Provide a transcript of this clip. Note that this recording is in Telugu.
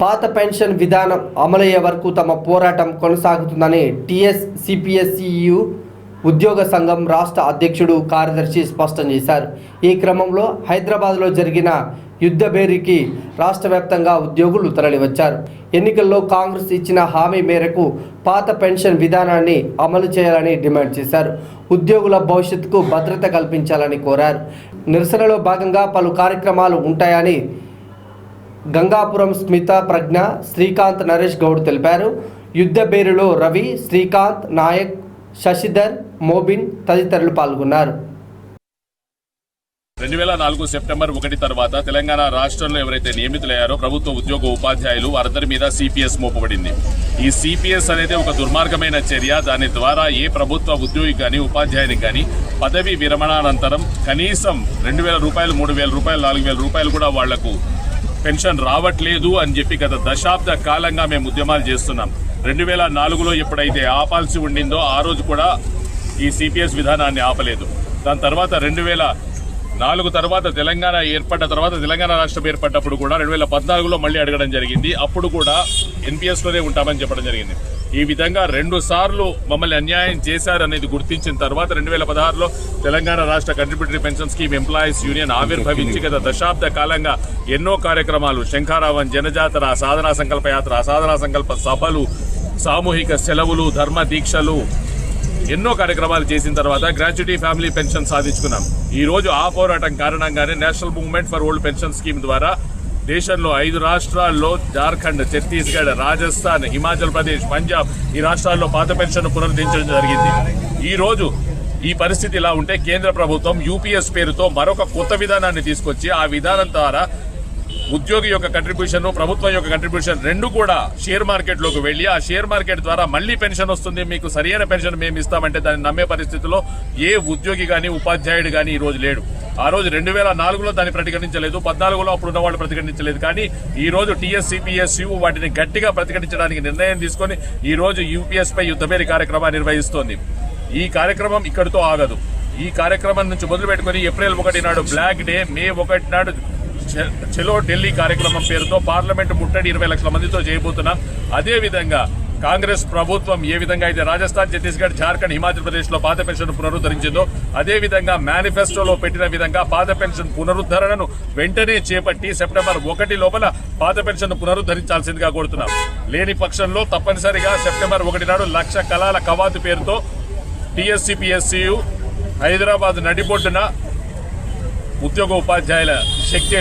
పాత పెన్షన్ విధానం అమలయ్యే వరకు తమ పోరాటం కొనసాగుతుందని టీఎస్ సిపిఎస్సియు ఉద్యోగ సంఘం రాష్ట్ర అధ్యక్షుడు కార్యదర్శి స్పష్టం చేశారు. ఈ క్రమంలో హైదరాబాద్లో జరిగిన యుద్ధ బేరీకి రాష్ట్ర వ్యాప్తంగా ఉద్యోగులు తరలివచ్చారు. ఎన్నికల్లో కాంగ్రెస్ ఇచ్చిన హామీ మేరకు పాత పెన్షన్ విధానాన్ని అమలు చేయాలని డిమాండ్ చేశారు. ఉద్యోగుల భవిష్యత్తుకు భద్రత కల్పించాలని కోరారు. నిరసనలో భాగంగా పలు కార్యక్రమాలు ఉంటాయని గంగాపురం స్మిత ప్రజ్ఞ శ్రీకాంత్ నరేష్ గౌడ్ తెలిపారు. యుద్ధ బేరులో రవి శ్రీకాంత్ నాయక్ శశిధర్ మోబిన్ తదితరులు పాల్గొన్నారు. రెండు వేల నాలుగు సెప్టెంబర్ ఒకటి తర్వాత తెలంగాణ రాష్ట్రంలో ఎవరైతే నియమితులయ్యారో ప్రభుత్వ ఉద్యోగ ఉపాధ్యాయులు వారందరి మీద సిపిఎస్ మోపబడింది. ఈ సిపిఎస్ అనేది ఒక దుర్మార్గమైన చర్య. దాని ద్వారా ఏ ప్రభుత్వ ఉద్యోగి కానీ ఉపాధ్యాయునికి కానీ పదవి విరమణానంతరం కనీసం రెండు వేల రూపాయలు మూడు వేల రూపాయలు నాలుగు వేల రూపాయలు కూడా వాళ్ళకు పెన్షన్ రావట్లేదు అని చెప్పి గత దశాబ్ద కాలంగా మేము ఉద్యమాలు చేస్తున్నాం. రెండు వేల నాలుగులో ఎప్పుడైతే ఆపాల్సి ఉండిందో ఆ రోజు కూడా ఈ సిపిఎస్ విధానాన్ని ఆపలేదు. దాని తర్వాత రెండు వేల నాలుగు తర్వాత తెలంగాణ ఏర్పడ్డ తర్వాత తెలంగాణ రాష్ట్రం ఏర్పడ్డప్పుడు కూడా రెండు వేల పద్నాలుగులో మళ్ళీ అడగడం జరిగింది. అప్పుడు కూడా ఎన్పిఎస్లోనే ఉంటామని చెప్పడం జరిగింది. ఈ విధంగా రెండు సార్లు మమ్మల్ని అన్యాయం చేశారనేది గుర్తించిన తర్వాత రెండు వేల పదహారులో తెలంగాణ రాష్ట్ర contributory pension scheme employees union ఆవిర్భవించి గత దశాబ్ద కాలంగా ఎన్నో కార్యక్రమాలు శంఖారావం జనజాతర సాధనా సంకల్ప యాత్ర సాధనా సంకల్ప సభలు సామూహిక సెలవులు ధర్మ దీక్షలు ఎన్నో కార్యక్రమాలు చేసిన తర్వాత గ్రాట్యుటీ ఫ్యామిలీ పెన్షన్ సాధించుకున్నాం. ఈ రోజు ఆ పోరాటం కారణంగానే national movement for old pension scheme ద్వారా దేశంలో ఐదు రాష్ట్రాల్లో జార్ఖండ్ ఛత్తీస్గఢ్ రాజస్థాన్ హిమాచల్ ప్రదేశ్ పంజాబ్ ఈ రాష్ట్రాల్లో పాత పెన్షన్ పునరుద్ధరించడం జరిగింది. ఈ రోజు ఈ పరిస్థితి ఇలా ఉంటే కేంద్ర ప్రభుత్వం యూపీఎస్ పేరుతో మరొక కొత్త విధానాన్ని తీసుకొచ్చి ఆ విధానం ద్వారా ఉద్యోగి యొక్క కంట్రిబ్యూషన్ ప్రభుత్వం యొక్క కంట్రిబ్యూషన్ రెండు కూడా షేర్ మార్కెట్లోకి వెళ్ళి ఆ షేర్ మార్కెట్ ద్వారా మళ్ళీ పెన్షన్ వస్తుంది మీకు సరైన పెన్షన్ మేము ఇస్తామంటే దాన్ని నమ్మే పరిస్థితిలో ఏ ఉద్యోగి కానీ ఉపాధ్యాయుడు కానీ ఈ రోజు లేడు. ఆ రోజు రెండు వేల నాలుగులో దాన్ని ప్రతిఘటించలేదు పద్నాలుగులో అప్పుడు ఉన్న వాళ్ళు ప్రతిఘటించలేదు. కానీ ఈ రోజు టీఎస్సీపీఎస్యు వాటిని గట్టిగా ప్రతిఘటించడానికి నిర్ణయం తీసుకొని ఈ రోజు యూపీఎస్ పై యుద్ధమేరి కార్యక్రమాన్ని నిర్వహిస్తోంది. ఈ కార్యక్రమం ఇక్కడితో ఆగదు. ఈ కార్యక్రమం నుంచి మొదలు పెట్టుకుని ఏప్రిల్ ఒకటి నాడు బ్లాక్ డే మే ఒకటి నాడు చె- చెలో ఢిల్లీ కార్యక్రమం పేరుతో పార్లమెంట్ ముట్టడి ఇరవై లక్షల మందితో చేయబోతున్నాం. అదేవిధంగా కాంగ్రెస్ ప్రభుత్వం ఏ విధంగా అయితే రాజస్థాన్ ఛత్తీస్గఢ్ జార్ఖండ్ హిమాచల్ ప్రదేశ్లో పాత పెన్షన్ పునరుద్ధరించిందో అదే విధంగా మేనిఫెస్టోలో పెట్టిన విధంగా పాత పెన్షన్ పునరుద్ధరణను వెంటనే చేపట్టి సెప్టెంబర్ ఒకటి లోపల పాత పెన్షన్ పునరుద్ధరించాల్సిందిగా కోరుతున్నాం. లేని పక్షంలో తప్పనిసరిగా సెప్టెంబర్ ఒకటి నాడు లక్ష కళాల కవాతు పేరుతో టిఎస్సిపిఎస్సియు హైదరాబాద్ నడిబొడ్డున ఉద్యోగ ఉపాధ్యాయుల శక్తి